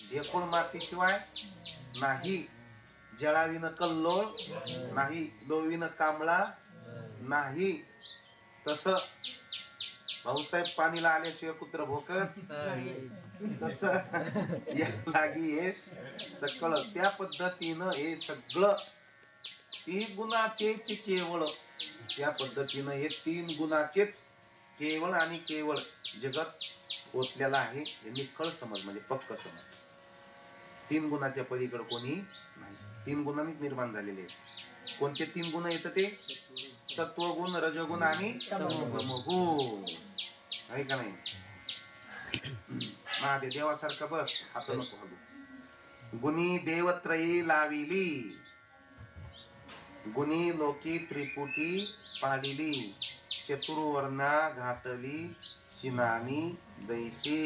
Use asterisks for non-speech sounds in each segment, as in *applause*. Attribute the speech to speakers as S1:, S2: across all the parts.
S1: ढेकूळ मातीशिवाय नाही. जळावीन कल्लोळ नाही दोवीन कांबळा नाही तस भाऊसाहेब पाणीला आल्याशिवाय कुत्र भोकत तस या लागी हे सगळं त्या पद्धतीनं हे सगळं तीन गुणाचेच केवळ. त्या पद्धतीनं हे तीन गुणाचेच केवळ आणि केवळ जगत ओतलेलं आहे हे निखळ समज म्हणजे पक्क समज. तीन गुणाच्या पलीकडे कोणी नाही. तीन गुणांनीच निर्माण झालेले कोणते तीन गुण येतं ते? सत्वगुण रजगुण आणि तमगुण. हो. आहे का नाही? महादेव देवासारखा बस. हात नको हलू. गुणी देवत्रयी लाविली. गुणी लोकी त्रिपुटी पाडिली चतुर्वर्णा घातली. शिनानी दैसी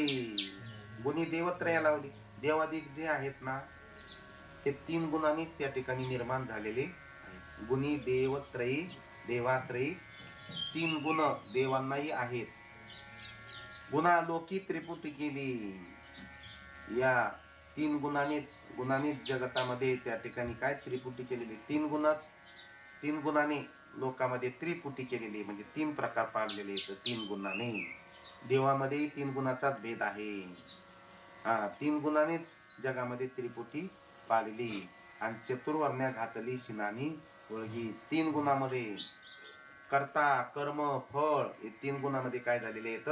S1: गुणी देवत्रया लावली. देवाधिक जे आहेत ना ते तीन गुणांनीच त्या ठिकाणी निर्माण झालेले गुणी देवत्रयी देवात्रयी तीन गुण देवांनाही आहेत. गुणा लोकी त्रिपुटी केली या तीन गुणानेच गुणानेच जगतामध्ये त्या ठिकाणी काय त्रिपुटी केलेली? तीन गुणच तीन गुणाने लोकांमध्ये त्रिपुटी केलेली म्हणजे तीन प्रकार पाडलेले आहेत. तीन गुणाने. देवामध्येही तीन गुणाचाच भेद आहे. हा तीन गुणानेच जगामध्ये त्रिपुटी पाडली आणि चतुर्वर्ण्या घातली सिनानी वळगी तीन गुणामध्ये. कर्ता कर्म फळ हे तीन गुणामध्ये काय झालेले आहेत?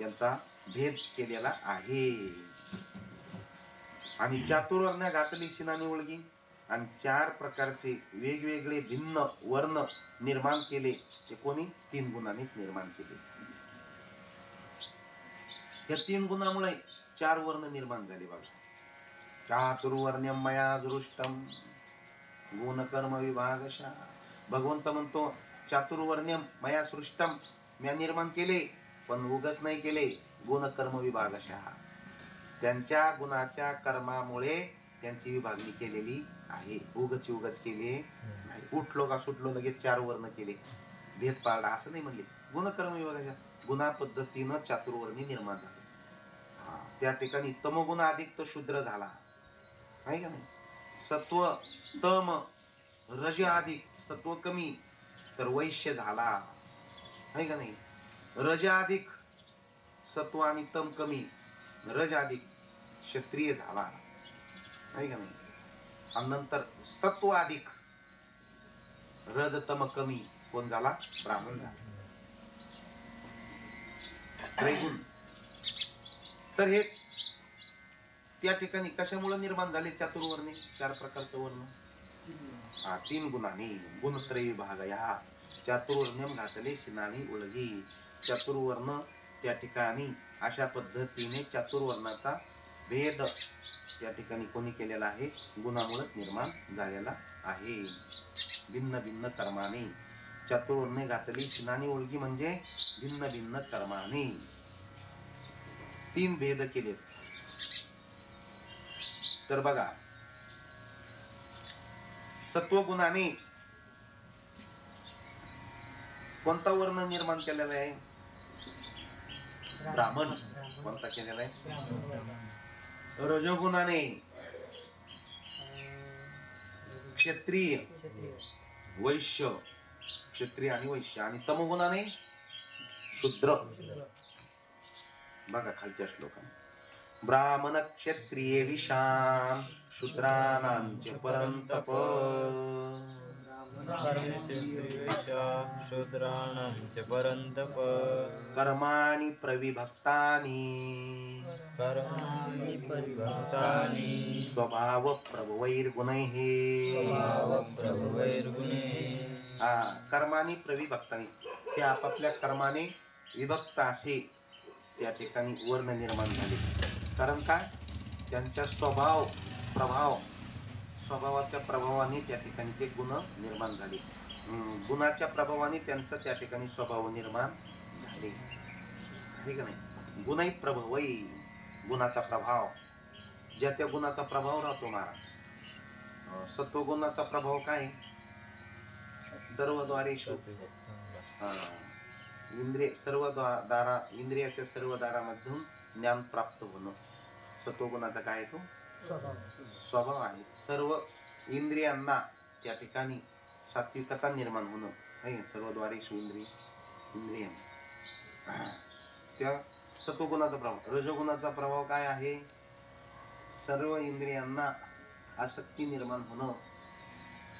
S1: यांचा भेद केलेला आहे. आणि चातुर्वर्ण्या घातली सिनानी वळगी. आणि चार प्रकारचे वेगवेगळे भिन्न वर्ण निर्माण केले. ते कोणी? तीन गुणांनीच निर्माण केले. या तीन गुणामुळे चार वर्ण निर्माण झाले बघा. चातुर्वर्ण्यम मया दृष्टम गुणकर्म विभागशा भगवंत म्हणतो चातुर्वर्ण्यम मया सृष्टम म्या निर्माण केले पण उगच नाही केले गुणकर्म विभागशा त्यांच्या गुणाच्या कर्मामुळे त्यांची विभागणी केलेली आहे. उगच उगच केले नाही. उठलो का सुटलो लगेच चार वर्ण केले. भेद पाडा असं नाही म्हणले. गुणकर्म विभागाच्या गुणा पद्धतीनं चातुर्वर्णी निर्माण झाला. त्या ठिकाणी तमगुण अधिक तर शूद्र झाला. आहे का नाही? सत्व तम रज अधिक सत्व कमी तर वैश्य झाला. आहे का नाही? रज अधिक सत्व आणि तम कमी रज अधिक क्षत्रिय झाला. आहे का नाही? आणि नंतर सत्व अधिक रज तम कमी कोण झाला? ब्राह्मण झाला. त्रैगुण. तर हे त्या ठिकाणी कशामुळे निर्माण झाले? चातुर्वर्णे चार प्रकारचं वर्ण. हा तीन गुणाने गुणत्रय विभाग या चातुर्वर्ण्यम घातले सिनानी उलगी चातुर्वर्ण त्या ठिकाणी अशा पद्धतीने चातुर्वर्णाचा भेद त्या ठिकाणी कोणी केलेला आहे? गुणामुळे निर्माण झालेला आहे. भिन्न भिन्न कर्माने. चातुर्वर्णे घातली सिनानी उलगी म्हणजे भिन्न भिन्न कर्माने. तीन भेद केलेत. तर बघा. सत्वगुणाने कोणता वर्ण निर्माण केलेला आहे? ब्राह्मण. कोणता केलेला आहे? रजोगुणाने. क्षत्रिय. वैश्य. क्षत्रिय आणि वैश्य. आणि तमगुणाने शूद्र. बघा खालच्या श्लोकात. ब्राह्मण क्षत्रिय विषाम शूद्रानांचे परंतप
S2: शूद्राणांच परन्तप.
S1: कर्माणि प्रविभक्तानि.
S2: कर्माणि परिभक्तानि
S1: स्वभाव प्रभवैर्गुणैः
S2: प्रभवैर्गुणे
S1: हा कर्माने प्रविभक्ताने. ते आपापल्या कर्माने विभक्त असे. त्या ठिकाणी वर्ण निर्माण झाले. कारण काय त्यांच्या स्वभाव प्रभाव स्वभावाच्या प्रभावाने त्या ठिकाणी ते गुण निर्माण झाले. गुणाच्या प्रभावाने त्यांचा त्या ठिकाणी स्वभाव निर्माण झाले. आहे का नाही? गुणही प्रभावही गुणाचा प्रभाव. ज्या त्या गुणाचा प्रभाव राहतो महाराज सत्वगुणाचा प्रभाव काय? आहे? सर्वद्वारे हा. इंद्रिय सर्व दारा इंद्रियाच्या सर्व दारामधून ज्ञान प्राप्त होणं. सत्वगुणाचा काय आहे तो? स्वभाव. आहे. सर्व इंद्रियांना त्या ठिकाणी सात्विकता निर्माण होणं. आहे सर्वद्वारे इंद्रिय इंद्रिय. त्या सत्वगुणाचा प्रभाव. रजोगुणाचा प्रभाव काय आहे? सर्व इंद्रियांना आसक्ती निर्माण होणं.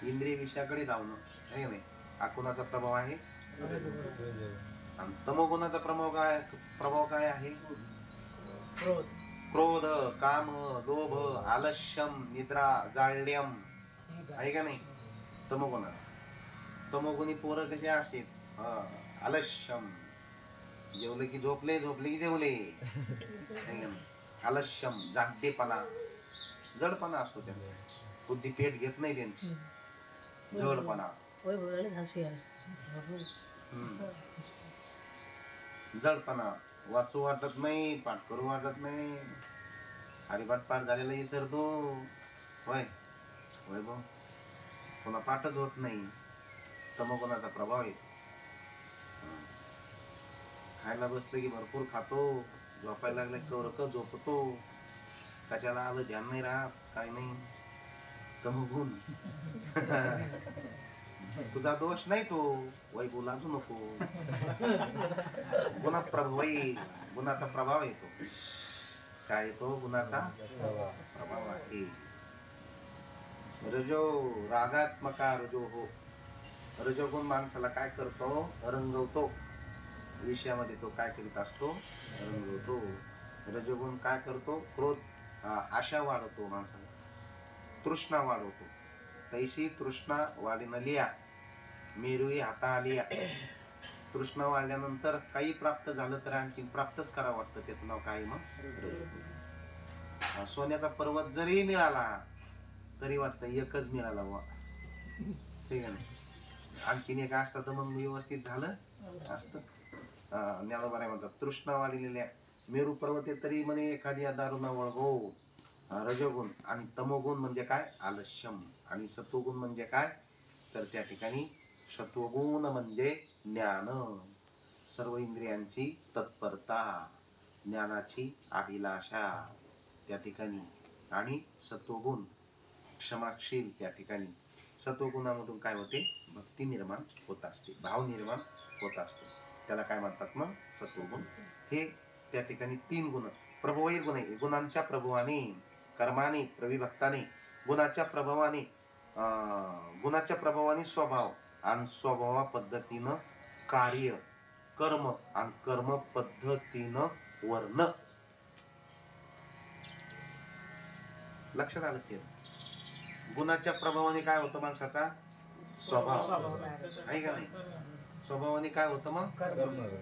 S1: इंद्रिय विषयाकडे धावणं. का नाही? हा कोणाचा प्रभाव आहे? आणि तमोगुणाचा प्रभाव काय प्रभाव काय आहे? क्रोध. काम लोभ आलस्यम निद्रा जाळ्यम. आहे का नाही? तमोगुणाचा. तमोगुणी पोरं कसे असतात हा, आलस्यम. जेवले की झोपले झोपले की जेवले? आलस्यम जागतेपणा. जडपणा असतो त्यांचा. बुद्धी पेट घेत नाही त्यांची. जडपणा
S3: वैभवराला हसू आलं
S1: हम्म. जडपणा. वाचू वाटत नाही पाठ करू वाटत नाही. हरिपाठ पाठ झालेला विसरतो होय. होय भाऊ. कोणा पाठच होत नाही. तमोगुणाचा प्रभाव आहे. खायला बसलं की भरपूर खातो. झोपायला लागलं कवरक झोपतो. कशाला आलं ध्यान नाही राहत काय नाही. तमोगुण. *laughs* तुझा दोष नाही तो. वै बोलाजू नको. गुणा प्रभाव गुणाचा प्रभाव येतो. काय येतो? गुणाचा प्रभाव आहे. रजो रागात्मका रजो हो. रजोगुण माणसाला काय करतो? रंगवतो. विषयामध्ये तो काय करीत असतो? रंगवतो. रजोगुण काय करतो? क्रोध आशा वाढवतो माणसाला. तृष्णा वाढवतो. तैशी तृष्णा वाढीनलिया मेरुई हाता आहे तृष्णा वाढल्यानंतर काही प्राप्त झालं तर आणखी प्राप्तच करावं वाटतं त्याचं नाव काय मग. सोन्याचा पर्वत जरी मिळाला तरी वाटतं एकच मिळाला वा ठीक आहे ना? आणखीन एक असतं तर मग व्यवस्थित झालं. असतं. ज्ञानोबा आहे म्हणतात तृष्णा वाढलेल्या मेरू पर्वते तरी म्हणे एखादी दारुणा वळगो. अं, रजोगुण आणि तमोगुण म्हणजे काय? आलश्यम आणि सत्वगुण म्हणजे काय? तर त्या ठिकाणी सत्वगुण म्हणजे ज्ञान. सर्व इंद्रियांची तत्परता ज्ञानाची अभिलाषा त्या ठिकाणी. आणि सत्वगुण क्षमाशील त्या ठिकाणी. सत्वगुणामधून काय होते? भक्ती निर्माण होत असते भाव निर्माण होत असतो. त्याला काय म्हणतात मग? सत्वगुण. हे त्या ठिकाणी तीन गुण प्रभवैर गुण आहे. गुणांच्या प्रभावाने कर्माने प्रविभक्ताने गुणाच्या प्रभावाने गुणाच्या प्रभावाने स्वभाव आणि स्वभावा पद्धतीनं कार्य कर्म आणि कर्म पद्धतीनं वर्ण. लक्षात आलं ते गुणाच्या प्रभावाने काय होतं माणसाचा? स्वभाव. आहे का नाही? स्वभावाने काय होतं मग?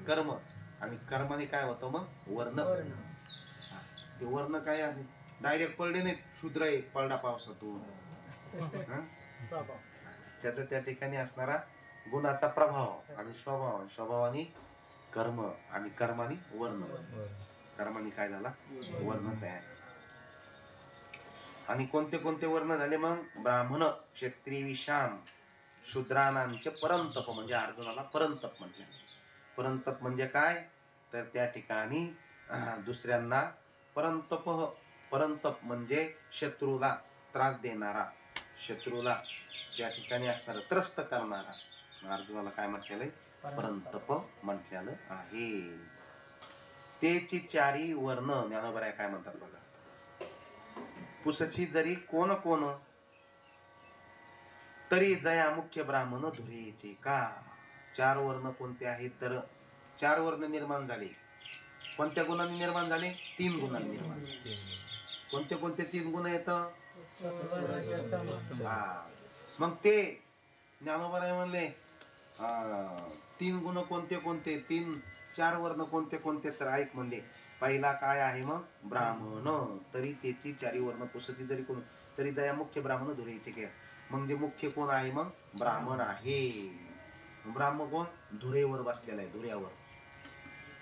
S1: कर्म. आणि कर्माने काय होतं मग? वर्ण. ते वर्ण काय असेल डायरेक्ट पडले नाही शूद्र आहे. पडला पावसातून. हं? त्याचा त्या ठिकाणी असणारा गुणाचा प्रभाव आणि स्वभाव. स्वभावाने कर्म आणि कर्माने वर्ण. कर्माने काय झाला? वर्ण तयार. आणि कोणते कोणते वर्ण झाले मग? ब्राह्मण क्षेत्री विषाम शूद्रानांचे परंतप म्हणजे अर्जुनाला परंतप म्हटले परंतप म्हणजे काय? तर त्या ठिकाणी दुसऱ्यांना परंतप परंतप म्हणजे शत्रूला त्रास देणारा. शत्रूला त्या ठिकाणी असणारा त्रस्त करणारा अर्जुनाला काय म्हटलेलं आहे परंतप म्हटलेलं आहे. तेची चारी वर्ण ज्ञानोबराय काय म्हणतात बघा? पुसची जरी कोण कोण तरी जया मुख्य ब्राह्मण धुरेचे का? चार वर्ण कोणते आहेत? तर चार वर्ण निर्माण झाले. कोणत्या गुणांनी निर्माण झाले? तीन गुणांनी निर्माण झाले. कोणते कोणते तीन गुण येत हा. मग ते ज्ञानोबराय म्हणले अं, तीन गुण कोणते कोणते? तीन चार वर्ण कोणते कोणते? तर ऐक म्हणले पहिला काय आहे मग? ब्राह्मण. तरी त्याची चारी वर्ण पुसची जरी कोण तरी जया मुख्य ब्राह्मण धुरेचे के म्हणजे मुख्य कोण आहे मग? ब्राह्मण आहे. ब्राह्मण कोण? धुरेवर बसलेला आहे धुऱ्यावर.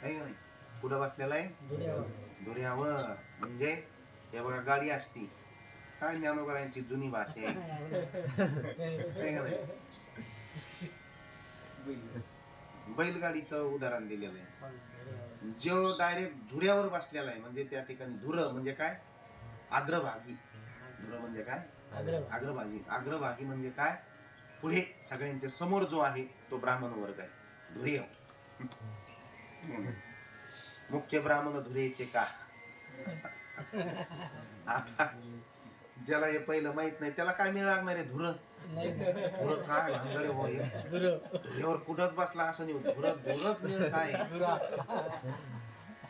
S1: आहे का नाही? कुठं बसलेला आहे? धुऱ्यावर. म्हणजे हे बघा गाडी असती. काय ज्ञानोबरायांची जुनी भाषा आहे? *laughs* है का नाही? बैलगाडीचं उदाहरण दिलेलं आहे. जो डायरेक्ट धुऱ्यावर बसलेला आहे म्हणजे त्या ठिकाणी धुर म्हणजे काय? अग्रभागी धुर म्हणजे काय? अग्रभागी अग्रभागी म्हणजे काय? पुढे सगळ्यांच्या समोर जो आहे तो ब्राह्मण वर्ग आहे. धुर्य मुख्य ब्राह्मण धुरेचे का? *laughs* आता ज्याला हे पहिलं माहीत नाही त्याला काय मिळ लागणार आहे धुर? धुर काय भानगडे होय धुऱ्यावर कुठंच बसला असं नाही धुर धुरच मिळ काय?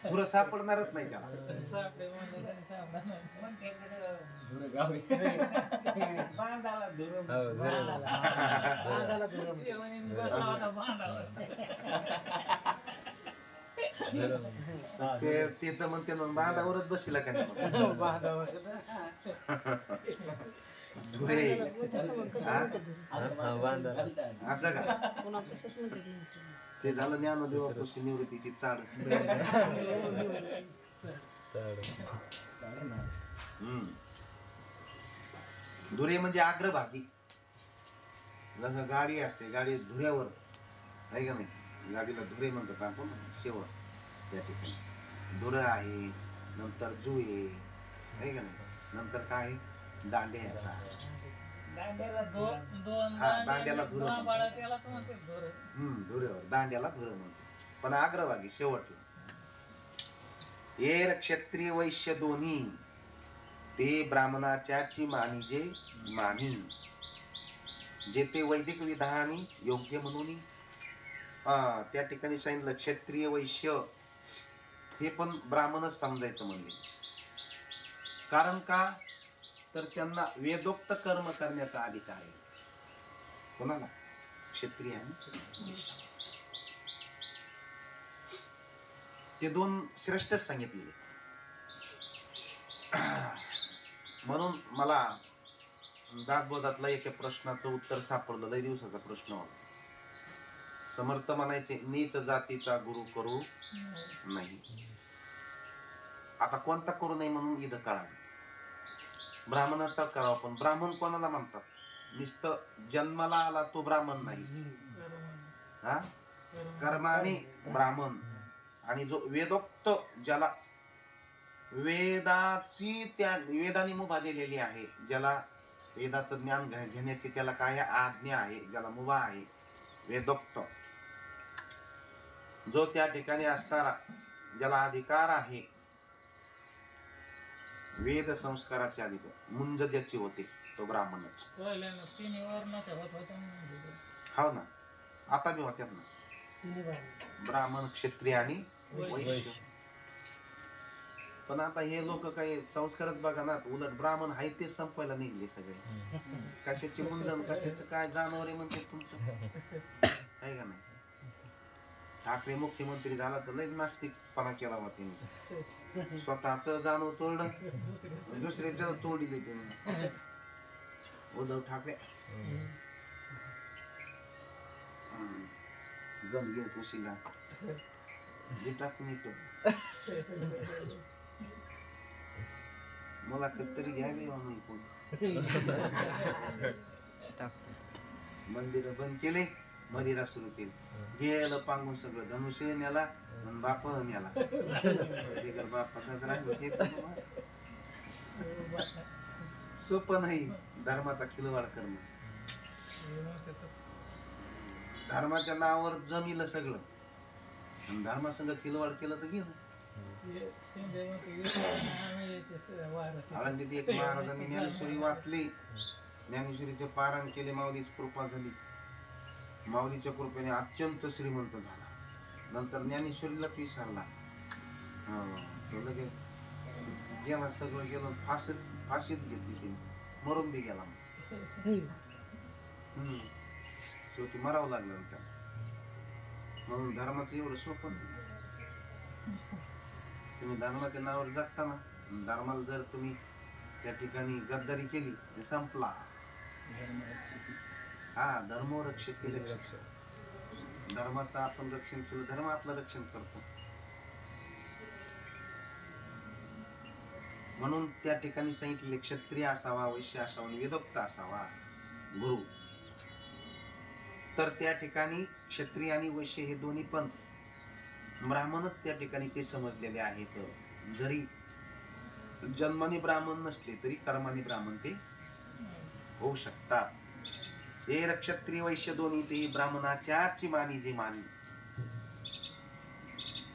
S1: धुर. सापडणारच नाही त्याला.
S2: हो, धुरं.
S1: ते ते तर म्हणते ना बांधावरच बसला का नाही धुरे. असं का? ते झालं ज्ञानदेवापाशी निवृत्तीची चाड. हम्म. धुरे म्हणजे अग्रभागी जसं गाडी असते गाडी धुऱ्यावर आहे का नाही गाडीला धुरे म्हणतात आपण शेवट त्या ठिकाणी. धुरं आहे नंतर जुळे आहे का नाही? नंतर काय दांडे येतात
S4: दांड्याला दोन दोन
S1: हा, दांड्याला धुरं
S4: दोन
S1: म्हणतात.
S4: बाळा त्याला तर म्हणते धुरं.
S1: हम्म धुऱ्यावर दांड्याला धुरं म्हणतो पण अग्रभागी शेवटला. एर क्षत्रिय वैश्य दोन्ही ते ब्राह्मणाच्याची मानिजे मानी जे ते वैदिक विधानी योग्य म्हणून त्या ठिकाणी सांगितलं क्षत्रिय वैश्य हे पण ब्राह्मणच समजायचं म्हणजे. कारण का? तर त्यांना वेदोक्त कर्म करण्याचा अधिकार आहे. कोणाला? क्षत्रिय ते दोन श्रेष्ठच सांगितलेले *clears throat* म्हणून मला दासबोधातला एका प्रश्नाचं उत्तर सापडलं. लय दिवसाचा प्रश्न होता. समर्थ म्हणायचे नीच जातीचा गुरु करू नाही. आता कोणता करू नाही म्हणून इथं कळा ब्राह्मणाचा करावा पण ब्राह्मण कोणाला म्हणतात? नुसतं जन्माला आला तो ब्राह्मण नाही. हा? कर्माने ब्राह्मण. आणि जो वेदोक्त ज्याला वेदाची त्या वेदाने मुभा दिलेली आहे ज्याला वेदाचं ज्ञान घेण्याची त्याला काय आज्ञा आहे ज्याला मुभा आहे वेदोक्त. जो त्या ठिकाणी असणारा ज्याला अधिकार आहे वेद संस्काराचे अधिकार मुंज ज्याची होते तो ब्राह्मणच.
S4: होत्या.
S1: हो ना. आता बी होत्यात ना. ब्राह्मण क्षत्रिय आणि वैश्य. पण आता हे लोक काही संस्कारच बघा ना उलट ब्राह्मण आहे तेच संपायला निघले सगळे. कशाची मुंजन कशाचं काय जाणवर आहे म्हणते तुमचं? *laughs* आहे का नाही? ठाकरे मुख्यमंत्री झाला तर लय नास्तिकपणा केला होता त्यांनी. स्वतःच जाणव तोडलं दुसऱ्याचं तोडले त्यांनी. उद्धव ठाकरे. हम्म. गंध घे कुशीला जे टाकून येतो मला कधीतरी घ्यायला यावं नाही कोण. *laughs* मंदिर बंद केले. मदिरा सुरू केली. गेलं पांगून सगळं धनुष्य न्याला आणि बाप न्याला बिगर बापाचाच राहिलं ते तर मग. सोपं नाही धर्माचा खिलवाड करणं. धर्माच्या नावावर जमिलं सगळं. आणि धर्मासंग खिलवाड केलं तर गेलं. आळंदीत एक महाराजांनी ज्ञानेश्वरी वाचली. ज्ञानेश्वरीचे पारायण केले माऊलीची कृपा झाली. माऊलीच्या कृपेने अत्यंत श्रीमंत झाला. नंतर ज्ञानेश्वरीलाच विसरला हो, तो लगे गेला सगळं गेलं फाशीच फाशीच घेतली तिने. मरून बी गेला मग. हम्म. शेवटी मरावं लागलं ना त्याला. म्हणून धर्माचं एवढं सोपं तुम्ही धर्माच्या नावावर जगता ना. धर्माला जर तुम्ही त्या ठिकाणी गद्दारी केली तर संपला. हा धर्म रक्षित केले धर्माचं आपण रक्षण केलं धर्म आपलं रक्षण करतो. म्हणून त्या ठिकाणी सांगितले क्षत्रिय असावा वैश्य असावा आणि वेदोक्त असावा. गुरु. तर त्या ठिकाणी क्षत्रिय आणि वैश्य हे दोन्ही पण ब्राह्मणच त्या ठिकाणी ते समजलेले आहेत. जरी जन्माने ब्राह्मण नसले तरी कर्माने ब्राह्मण ते होऊ शकतात. हे क्षत्रिय वैश्य दोन्ही ते ब्राह्मणाच्या चिमानी जे मानी.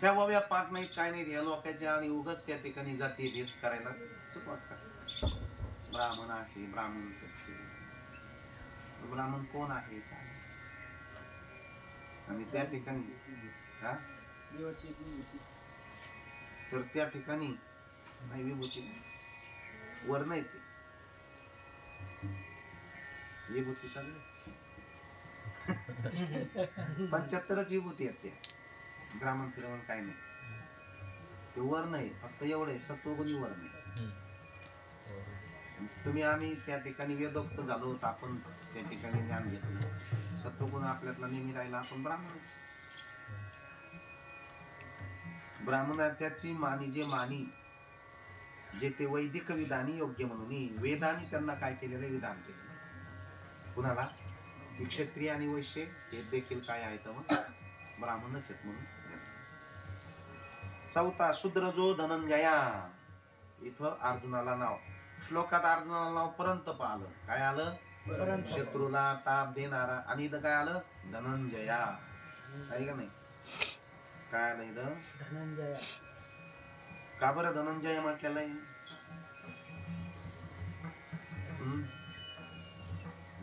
S1: त्या वव्या पाठ नाहीत काय नाही या लोकांच्या आणि उगाच त्या ठिकाणी जाती भेद करायला सुरुवात करतात. ब्राह्मण असे ब्राह्मण कसे ब्राह्मण कोण आहे? काय आणि त्या ठिकाणी तर त्या ठिकाणी नाही विभूती नाही. वर नाही ते. विभूती सगळे पंच्याहत्तरच विभूती आहेत त्या ग्रामण फिरवण काय नाही. ते वर नाही फक्त एवढे सत्वगुणी वर नाही. तुम्ही आम्ही त्या ठिकाणी वेदोक्त झालो होतो आपण त्या ठिकाणी ज्ञान घेतलं. सत्वगुण आपल्यातला नेहमी राहिला आपण ब्राह्मणच. ब्राह्मणाच्याची मानी जे मानी जे ते वैदिक विधानी योग्य म्हणून वेदानी त्यांना काय केलेलं विधान केलं कुणाला? ती क्षत्रिय आणि वैश्य हे देखील काय आहेत मग? ब्राह्मणच आहेत म्हणून. चौथा शूद्र जो धनंजया. इथं अर्जुनाला नाव. श्लोकात अर्जुनाला नाव पर्यंत आलं. काय आलं? शत्रूला ताप देणारा आणि इथं काय आलं? धनंजया. आहे का नाही? काय आलं इथं?
S4: धनंजय.
S1: का बरं? धनंजय म्हटलेलं आहे.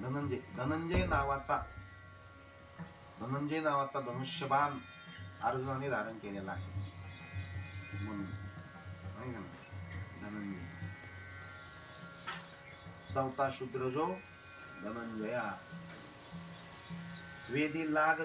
S1: धनंजय. धनंजय नावाचा धनंजय नावाचा धनुष्यबाण अर्जुनाने धारण केलेला आहे. म्हणून. धनंजय. चौथा शूद्र जो? धनंजया. वेदी लाग